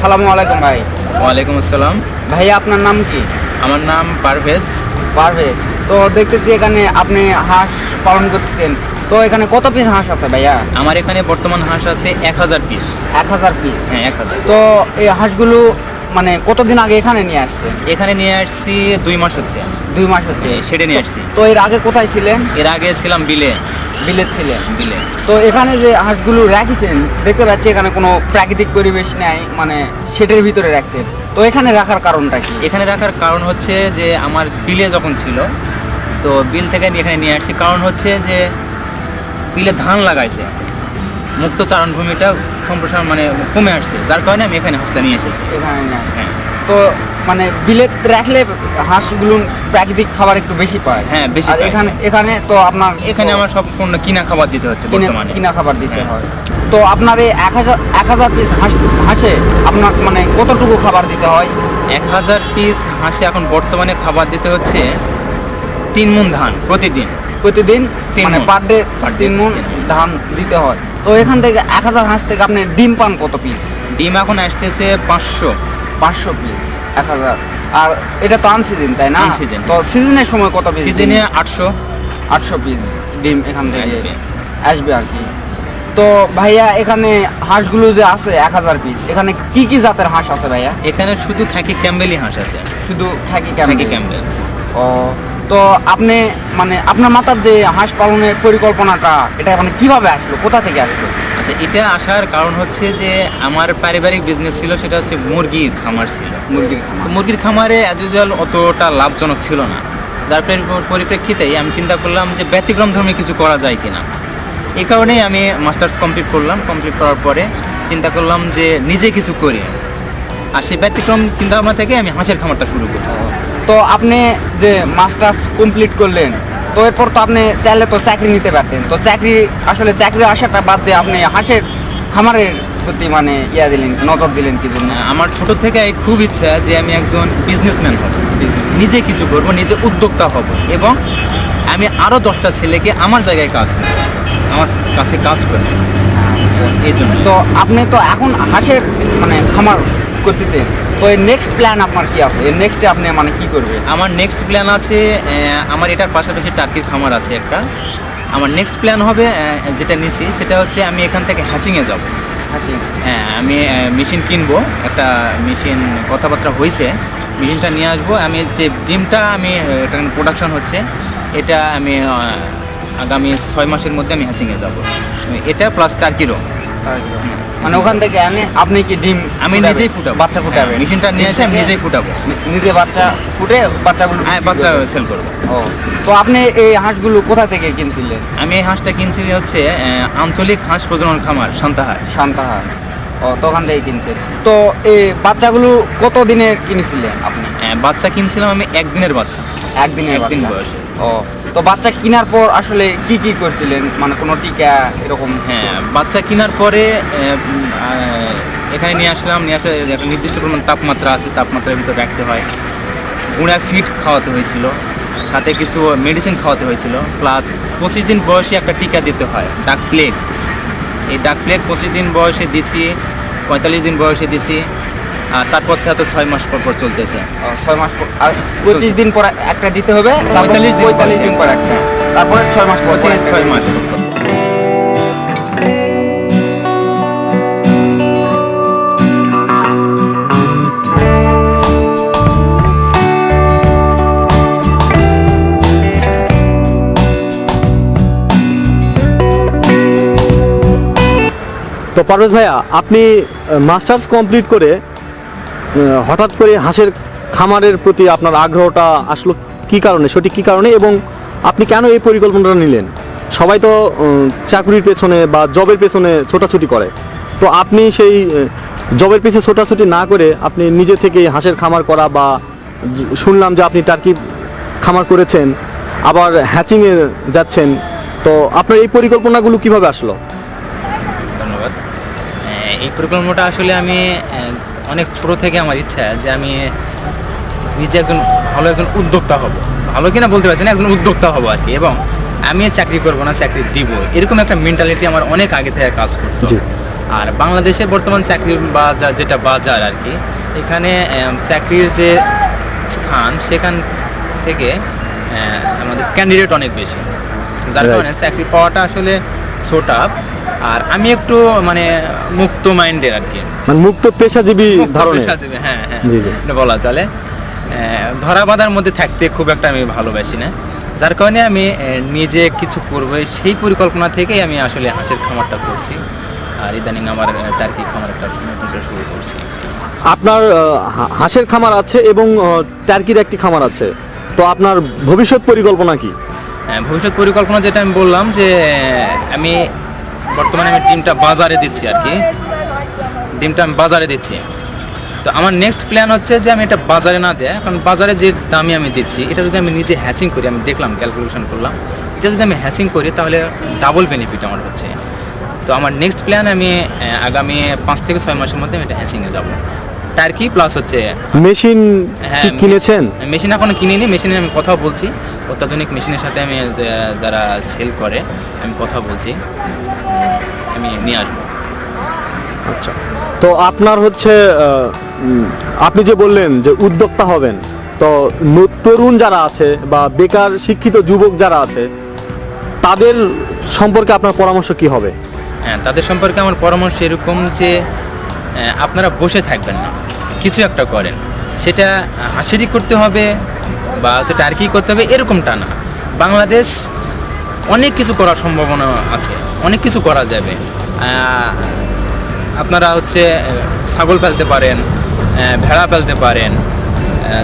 আসসালামু আলাইকুম ভাই। ওয়ালাইকুম আসসালাম। ভাই আপনার নাম কি? আমার নাম পারভেজ। পারভেজ। তো দেখতেছি এখানে আপনি হাঁস পালন করতেছেন। তো এখানে কত পিস হাঁস আছে ভাইয়া? আমার এখানে বর্তমান হাঁস আছে এক হাজার পিস এক হাজার পিস হ্যাঁ এক হাজার। তো এই হাঁসগুলো মানে কতদিন আগে এখানে নিয়ে আসছে এখানে নিয়ে আসছি দুই মাস হচ্ছে। দুই মাস হচ্ছে সেটা নিয়ে আসছি। তো এর আগে কোথায় ছিলেন? এর আগে ছিলাম বিলে। বিলেত ছিলেন? বিলে। তো এখানে যে হাঁসগুলো রাখিছেন দেখতে পাচ্ছি এখানে কোনো প্রাকৃতিক পরিবেশ নেই মানে সেটের ভিতরে রাখছেন। তো এখানে রাখার কারণটা কি? এখানে রাখার কারণ হচ্ছে যে আমার বিলে যখন ছিল তো বিল থেকে আমি এখানে নিয়ে আসছি। কারণ হচ্ছে যে বিলে ধান লাগাইছে। মুক্ত চারণভূমিটা সম্প্রসারণ মানে কমে আসছে। যার কারণে আমি এখানে হাঁসটা নিয়ে এসেছি। এখানে নিয়ে আসছেন। তো মানে বিলেত রাখলে হাঁসগুলো প্রাকৃতিক খাবার একটু বেশি পায়। হ্যাঁ, বেশি আর এখানে এখানে তো আপনার এখানে আমার সম্পূর্ণ কিনা খাবার দিতে হচ্ছে বর্তমানে। কিনা খাবার দিতে হ্যাঁ। হয়। তো আপনার এই এক হাজার এক হাজার পিস হাঁস হাঁসে আপনার মানে কতটুকু খাবার দিতে হয়? এক হাজার পিস হাঁসে এখন বর্তমানে খাবার দিতে হচ্ছে তিন মন ধান প্রতিদিন। প্রতিদিন? মানে পার ডে তিন মন। ধান দিতে হয়। তো এখান থেকে এক হাজার হাঁস থেকে আপনি ডিম পান কত পিস ডিম এখন আসতেছে পাঁচশো। পাঁচশো পিস এক হাজার। আর এটা তো আনসিজন তাই না? আনসিজন তো সিজনের সময় কত পিস সিজনে আটশো। আটশো পিস ডিম এখান থেকে আসবে। আর কি। তো ভাইয়া এখানে হাঁসগুলো যে আছে এক হাজার পিস এখানে কি কি জাতের হাঁস আছে ভাইয়া? এখানে শুধু থাকি ক্যাম্বেলি হাঁস আছে। শুধু থাকি ক্যাম্বেলি। ক্যাম্বেল। ও তো আপনি মানে আপনার মাথার যে হাঁস পালনের পরিকল্পনাটা এটা মানে কীভাবে আসলো? কোথা থেকে আসলো? আচ্ছা এটা আসার কারণ হচ্ছে যে আমার পারিবারিক বিজনেস ছিল সেটা হচ্ছে মুরগির খামার ছিল। মুরগির খামার। মুরগির খামারে অ্যাজ ইউজুয়াল অতটা লাভজনক ছিল না। যার পরি- পরিপ্রেক্ষিতেই আমি চিন্তা করলাম যে ব্যতিক্রম ধর্মে কিছু করা যায় কিনা। এই কারণেই আমি মাস্টার্স কমপ্লিট করলাম। কমপ্লিট করার পরে চিন্তা করলাম যে নিজে কিছু করি। আর সেই ব্যতিক্রম চিন্তা ভাবনা থেকে আমি হাঁসের খামারটা শুরু করছি। তো আপনি যে মাস্টার্স কমপ্লিট করলেন তো এরপর তো আপনি চাইলে তো চাকরি নিতে পারতেন। তো চাকরি আসলে চাকরি আসাটা বাদ দিয়ে আপনি হাঁসের খামারের প্রতি মানে ইয়া দিলেন নজর দিলেন কি জন্য? আমার ছোট থেকে খুব ইচ্ছা যে আমি একজন বিজনেসম্যান হব। নিজে কিছু করব নিজে উদ্যোক্তা হব এবং আমি আরও দশটা ছেলেকে আমার জায়গায় কাজ দেব আমার কাছে কাজ করব। এই জন্য। তো আপনি তো এখন হাঁসের মানে খামার করতেছেন তো এর নেক্সট প্ল্যান আপনার কি আছে? এর নেক্সটে আপনি মানে কি করবেন? আমার নেক্সট প্ল্যান আছে আমার এটার পাশাপাশি টার্কির খামার আছে একটা। আমার নেক্সট প্ল্যান হবে যেটা নিছি সেটা হচ্ছে আমি এখান থেকে হ্যাচিংয়ে যাব। হাঁসি হ্যাঁ আমি মেশিন কিনবো। একটা মেশিন কথাবার্তা হয়েছে মেশিনটা নিয়ে আসব। আমি যে ডিমটা আমি প্রোডাকশন হচ্ছে এটা আমি আগামী ছয় মাসের মধ্যে আমি হ্যাচিংয়ে যাব। এটা প্লাস টার্কিরও। মানে ওখান থেকে আনে আপনি কি ডিম আমি নিজেই ফুটাবো। বাচ্চা ফুটাবে মেশিনটা নিয়ে এসে আমি নিজেই ফুটাবো। নিজে বাচ্চা ফুটে বাচ্চাগুলো হ্যাঁ বাচ্চা সেল করব। ও তো আপনি এই হাঁসগুলো কোথা থেকে কিনছিলেন? আমি এই হাঁসটা কিনছি হচ্ছে আঞ্চলিক হাঁস প্রজনন খামার সান্তাহার শান্তাহার। ও তো ওখান থেকে কিনছেন। তো এই বাচ্চাগুলো কত দিনের কিনেছিলেন আপনি? আহ, বাচ্চা কিনছিলাম আমি একদিনের বাচ্চা। একদিনের একদিন বয়সে। ও, তো বাচ্চা কেনার পর আসলে কি কি করছিলেন? মানে কোনো টিকা এরকম? হ্যাঁ বাচ্চা কেনার পরে এখানে নিয়ে আসলাম, নিয়ে আসলে একটা নির্দিষ্ট পরিমাণ তাপমাত্রা আছে, তাপমাত্রার ভিতরে রাখতে হয়। গুঁড়া ফিট খাওয়াতে হয়েছিল, সাথে কিছু মেডিসিন খাওয়াতে হয়েছিল প্লাস পঁচিশ দিন বয়সে একটা টিকা দিতে হয় ডাক প্লেগ এই ডাক প্লেগ পঁচিশ দিন বয়সে দিছি, পঁয়তাল্লিশ দিন বয়সে দিছি আর তারপর থেকে তো ছয় মাস পর পর চলতেছে। ছয় মাস পর আর পঁচিশ দিন পর একটা দিতে হবে? 45 দিন পঁয়তাল্লিশ দিন পর একটা। তারপরে ছয় মাস পর ছয় মাস। তো পারভেজ ভাইয়া আপনি মাস্টার্স কমপ্লিট করে হঠাৎ করে হাঁসের খামারের প্রতি আপনার আগ্রহটা আসলো কি কারণে? সঠিক কি কারণে? এবং আপনি কেন এই পরিকল্পনাটা নিলেন? সবাই তো চাকরির পেছনে বা জবের পেছনে ছোটাছুটি করে। তো আপনি সেই জবের পেছনে ছোটাছুটি না করে আপনি নিজে থেকে হাঁসের খামার করা বা শুনলাম যে আপনি টার্কি খামার করেছেন, আবার হ্যাচিংয়ে যাচ্ছেন, তো আপনার এই পরিকল্পনাগুলো কীভাবে আসলো? ধন্যবাদ। এই পরিকল্পনাটা আসলে আমি অনেক ছোট থেকে আমার ইচ্ছা যে আমি নিজে একজন ভালো একজন উদ্যোক্তা হব। ভালো কিনা বলতে পারছি না একজন উদ্যোক্তা হব আর কি। এবং আমি চাকরি করব না চাকরি দিব। এরকম একটা মেন্টালিটি আমার অনেক আগে থেকে কাজ করতো। আর বাংলাদেশের বর্তমান চাকরির বাজার যেটা বাজার আর কি এখানে চাকরির যে স্থান সেখান থেকে আমাদের ক্যান্ডিডেট অনেক বেশি। যার কারণে চাকরি পাওয়াটা আসলে ছোট আর আমি একটু মানে মুক্ত মাইন্ডের আর কি। মানে মুক্ত পেশাজীবী ধরনের? পেশাজীবী, হ্যাঁ হ্যাঁ বলা চলে। ধরা বাঁধার মধ্যে থাকতে খুব একটা আমি ভালোবাসি না। যার কারণে আমি নিজে কিছু করব সেই পরিকল্পনা থেকেই আমি আসলে হাঁসের খামারটা করছি। আর ইদানিং আমার টার্কি খামার একটা নতুন করে শুরু করছি। আপনার হাঁসের খামার আছে এবং টার্কির একটি খামার আছে। তো আপনার ভবিষ্যৎ পরিকল্পনা কি? হ্যাঁ, ভবিষ্যৎ পরিকল্পনা যেটা আমি বললাম যে আমি বর্তমানে আমি ডিমটা বাজারে দিচ্ছি আর কি। ডিমটা আমি বাজারে দিচ্ছি। তো আমার নেক্সট প্ল্যান হচ্ছে যে আমি এটা বাজারে না দেয় কারণ বাজারে যে দামে আমি দিচ্ছি এটা যদি আমি নিজে হ্যাচিং করি আমি দেখলাম ক্যালকুলেশন করলাম এটা যদি আমি হ্যাচিং করি তাহলে ডাবল বেনিফিট আমার হচ্ছে। তো আমার নেক্সট প্ল্যান আমি আগামী পাঁচ থেকে ছয় মাসের মধ্যে আমি এটা হ্যাচিংয়ে যাব। টার্কি প্লাস হচ্ছে মেশিন হ্যাঁ কিনেছেন? মেশিন এখনও কিনিনি মেশিনে আমি কথা বলছি। অত্যাধুনিক মেশিনের সাথে আমি যারা সেল করে আমি কথা বলছি। আমি নিয়ে আসব। আচ্ছা। তো আপনার হচ্ছে আপনি যে বললেন যে উদ্যোক্তা হবেন তো তরুণ যারা আছে বা বেকার শিক্ষিত যুবক যারা আছে তাদের সম্পর্কে আপনার পরামর্শ কি হবে? হ্যাঁ তাদের সম্পর্কে আমার পরামর্শ এরকম যে আপনারা বসে থাকবেন না কিছু একটা করেন। সেটা হাসিরি করতে হবে বা হচ্ছে টার্কি করতে হবে এরকমটা না। বাংলাদেশ অনেক কিছু করার সম্ভাবনা আছে অনেক কিছু করা যাবে। আপনারা হচ্ছে ছাগল ফেলতে পারেন ভেড়া ফেলতে পারেন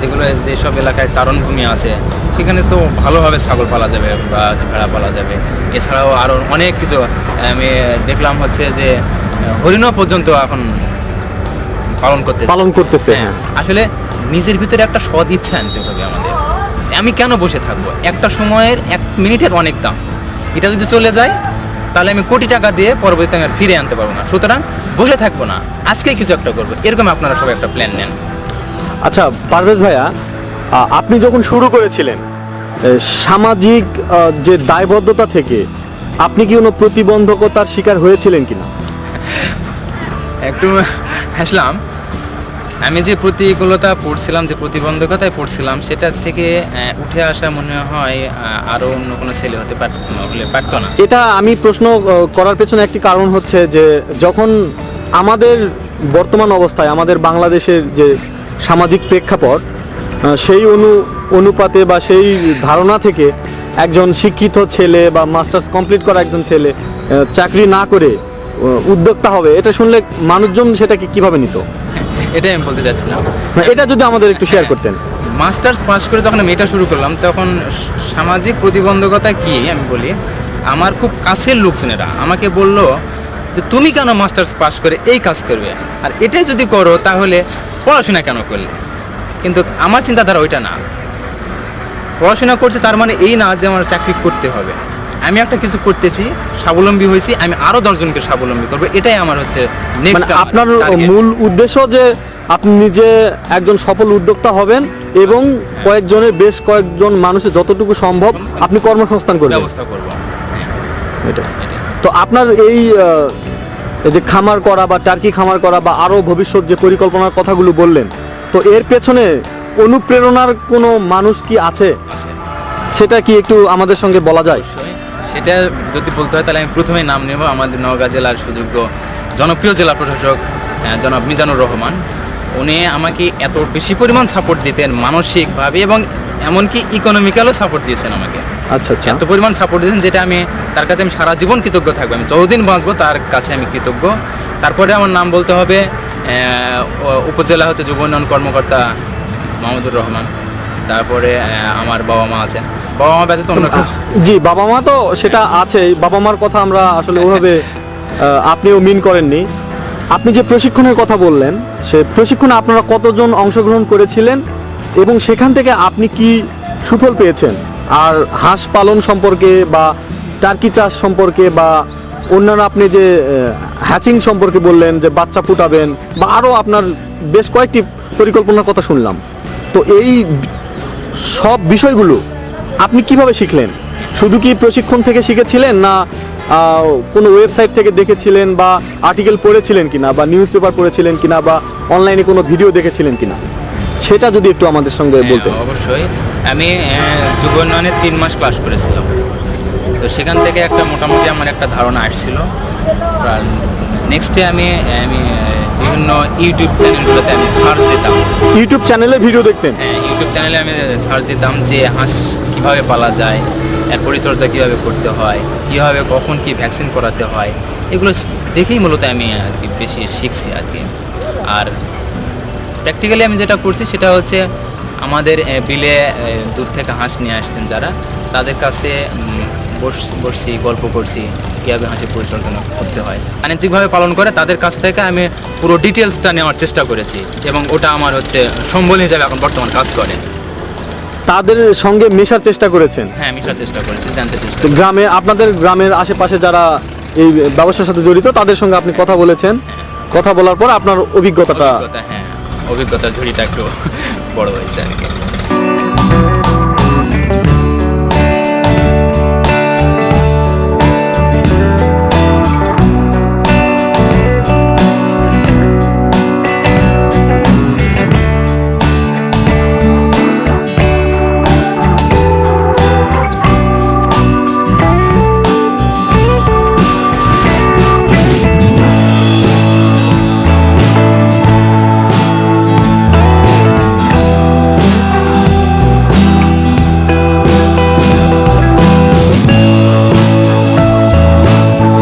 যেগুলো যেসব এলাকায় চারণভূমি আছে সেখানে তো ভালোভাবে ছাগল পালা যাবে বা ভেড়া পালা যাবে। এছাড়াও আরও অনেক কিছু আমি দেখলাম হচ্ছে যে হরিণও পর্যন্ত এখন পালন করতে পালন করতেছে হ্যাঁ হ্যাঁ। আসলে নিজের ভিতরে একটা সদ ইচ্ছা আনতে হবে আমাদের। আমি কেন বসে থাকব? একটা সময়ের এক মিনিটের অনেক দাম। এটা যদি চলে যায় তাহলে আমি কোটি টাকা দিয়ে পরবর্তীতে আমি ফিরে আনতে পারব না। সুতরাং বসে থাকব না। আজকেই কিছু একটা করব। এরকম আপনারা সবাই একটা প্ল্যান নেন। আচ্ছা পারভেজ ভাইয়া আপনি যখন শুরু করেছিলেন সামাজিক যে দায়বদ্ধতা থেকে আপনি কি কোনো প্রতিবন্ধকতার শিকার হয়েছিলেন কিনা? একটু হাসলাম আমি যে প্রতিকূলতা পড়ছিলাম যে প্রতিবন্ধকতায় পড়ছিলাম সেটার থেকে উঠে আসা মনে হয় আহ, আরও অন্য কোনো ছেলে হতে পারতো না। এটা আমি প্রশ্ন করার পেছনে একটি কারণ হচ্ছে যে যখন আমাদের বর্তমান অবস্থায় আমাদের বাংলাদেশের যে সামাজিক প্রেক্ষাপট সেই অনু অনুপাতে বা সেই ধারণা থেকে একজন শিক্ষিত ছেলে বা মাস্টার্স কমপ্লিট করা একজন ছেলে চাকরি না করে উদ্যোক্তা হবে এটা শুনলে মানুষজন সেটাকে কীভাবে নিত? এটাই আমি বলতে চাচ্ছিলাম। এটা যদি আমাদের একটু শেয়ার করতেন। মাস্টার্স পাস করে যখন আমি এটা শুরু করলাম তখন সামাজিক প্রতিবন্ধকতা কি আমি বলি আমার খুব কাছের লোকজন লোকজনেরা আমাকে বলল যে তুমি কেন মাস্টার্স পাস করে এই কাজ করবে? আর এটাই যদি করো তাহলে পড়াশোনা কেন করলে? কিন্তু আমার চিন্তাধারা ওইটা না। পড়াশোনা করছে তার মানে এই না যে আমার চাকরি করতে হবে। আমি একটা কিছু করতেছি স্বাবলম্বী হয়েছি আমি আরও দশজনকে স্বাবলম্বী করব। এটাই আমার হচ্ছে মানে নেক্সট আপনার মূল উদ্দেশ্য যে আপনি নিজে একজন সফল উদ্যোক্তা হবেন এবং কয়েকজনের বেশ কয়েকজন মানুষের যতটুকু সম্ভব আপনি কর্মসংস্থান করবেন ব্যবস্থা করব। হ্যাঁ এটা তো আপনার এই যে খামার করা বা টার্কি খামার করা বা আরও ভবিষ্যৎ যে পরিকল্পনার কথাগুলো বললেন তো এর পেছনে অনুপ্রেরণার কোনো মানুষ কি আছে? সেটা কি একটু আমাদের সঙ্গে বলা যায়? সেটা যদি বলতে হয় তাহলে আমি প্রথমেই নাম নেব আমাদের নওগাঁ জেলার সুযোগ্য জনপ্রিয় জেলা প্রশাসক জনাব মিজানুর রহমান। উনি আমাকে এত বেশি পরিমাণ সাপোর্ট দিতেন মানসিকভাবে এবং এমনকি ইকোনমিক্যালও সাপোর্ট দিয়েছেন আমাকে। আচ্ছা আচ্ছা। এত পরিমাণ সাপোর্ট দিয়েছেন যেটা আমি তার কাছে আমি সারা জীবন কৃতজ্ঞ থাকব। আমি যতদিন বাঁচবো তার কাছে আমি কৃতজ্ঞ। তারপরে আমার নাম বলতে হবে উপজেলা হচ্ছে যুব উন্নয়ন কর্মকর্তা মাহমুদুর রহমান। তারপরে আমার বাবা মা আছেন। বাবা মা অন্য জি বাবা মা তো সেটা আছেই। বাবা মার কথা আমরা আসলে ওভাবে আপনিও মিন করেননি। আপনি যে প্রশিক্ষণের কথা বললেন, সে প্রশিক্ষণে আপনারা কতজন অংশগ্রহণ করেছিলেন এবং সেখান থেকে আপনি কি সুফল পেয়েছেন? আর হাঁস পালন সম্পর্কে বা টার্কি চাষ সম্পর্কে বা অন্যান্য আপনি যে হ্যাচিং সম্পর্কে বললেন যে বাচ্চা ফুটাবেন বা আরও আপনার বেশ কয়েকটি পরিকল্পনার কথা শুনলাম। তো এই সব বিষয়গুলো আপনি কীভাবে শিখলেন? শুধু কি প্রশিক্ষণ থেকে শিখেছিলেন না কোনো ওয়েবসাইট থেকে দেখেছিলেন বা আর্টিকেল পড়েছিলেন কিনা বা নিউজ পেপার পড়েছিলেন কিনা বা অনলাইনে কোনো ভিডিও দেখেছিলেন কিনা? সেটা যদি একটু আমাদের সঙ্গে হ্যাঁ, অবশ্যই। আমি উন্নয়নে তিন মাস ক্লাস করেছিলাম। তো সেখান থেকে একটা মোটামুটি আমার একটা ধারণা আসছিল। নেক্সটে আমি আমি আহ, বিভিন্ন ইউটিউব চ্যানেলগুলোতে আমি সার্চ দিতাম। ইউটিউব চ্যানেলে ভিডিও দেখতেন? হ্যাঁ, ইউটিউব চ্যানেলে আমি সার্চ দিতাম যে হাঁস কীভাবে পালা যায় এর পরিচর্যা কীভাবে করতে হয় কীভাবে কখন কি ভ্যাকসিন করাতে হয় এগুলো দেখেই মূলত আমি আর কি বেশি শিখছি আর কি। আর প্র্যাকটিক্যালি আমি যেটা করছি সেটা হচ্ছে আমাদের বিলে দূর থেকে হাঁস নিয়ে আসতেন যারা। তাদের কাছে বসছি গল্প করছি কীভাবে হাঁসের পরিচালনা করতে হয়। বাণিজ্যিকভাবে পালন করে তাদের কাছ থেকে আমি পুরো ডিটেলসটা নেওয়ার চেষ্টা করেছি এবং ওটা আমার হচ্ছে সম্বল হিসাবে এখন বর্তমান কাজ করে। তাদের সঙ্গে মেশার চেষ্টা করেছেন? হ্যাঁ মেশার চেষ্টা করেছি জানতে চেষ্টা গ্রামে আপনাদের গ্রামের আশেপাশে যারা এই ব্যবসার সাথে জড়িত তাদের সঙ্গে আপনি কথা বলেছেন। কথা বলার পর আপনার অভিজ্ঞতাটা অভিজ্ঞতা হ্যাঁ অভিজ্ঞতার ঝুড়িটা একটু বড় হয়েছে আর কি।